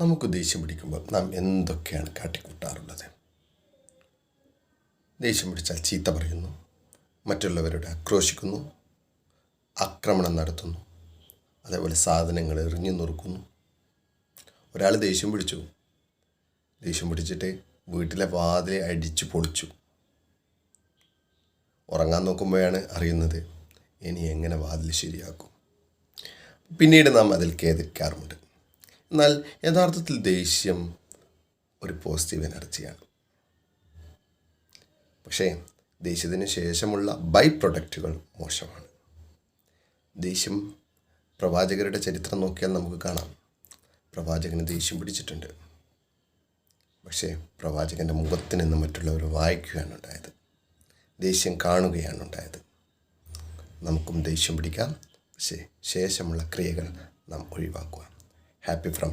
നമുക്ക് ദേഷ്യം പിടിക്കുമ്പോൾ നാം എന്തൊക്കെയാണ് കാട്ടിക്കൂട്ടാറുള്ളത്? ദേഷ്യം പിടിച്ചാൽ ചീത്ത പറയുന്നു മറ്റുള്ളവരോട് ആക്രോശിക്കുന്നു ആക്രമണം നടത്തുന്നു അതേപോലെ സാധനങ്ങൾ എറിഞ്ഞു നുറുക്കുന്നു. ഒരാൾ ദേഷ്യം പിടിച്ചു. ദേഷ്യം പിടിച്ചിട്ട് വീട്ടിലെ വാതിലെ അടിച്ചു പൊളിച്ചു. ഉറങ്ങാൻ നോക്കുമ്പോഴാണ് അറിയുന്നത് ഇനി എങ്ങനെ വാതിൽ ശരിയാക്കും? പിന്നീട് നാം അതിൽ ഖേദിക്കാറുമുണ്ട്. എന്നാൽ യഥാർത്ഥത്തിൽ ദേഷ്യം ഒരു പോസിറ്റീവ് എനർജിയാണ്. പക്ഷേ ദേഷ്യത്തിന് ശേഷമുള്ള ബൈ പ്രൊഡക്റ്റുകൾ മോശമാണ്. ദേഷ്യം പ്രവാചകരുടെ ചരിത്രം നോക്കിയാൽ നമുക്ക് കാണാം. പ്രവാചകന് ദേഷ്യം പിടിച്ചിട്ടുണ്ട്. പക്ഷേ പ്രവാചകന്റെ മുഖത്ത് നിന്ന് മറ്റുള്ളവർ വായിക്കുകയാണ് ഉണ്ടായത്. ദേഷ്യം കാണുകയാണ് ഉണ്ടായത്. നമുക്കും ദേഷ്യം പിടിക്കാം. പക്ഷേ ശേഷമുള്ള ക്രിയകൾ നാം ഒഴിവാക്കുക. happy from.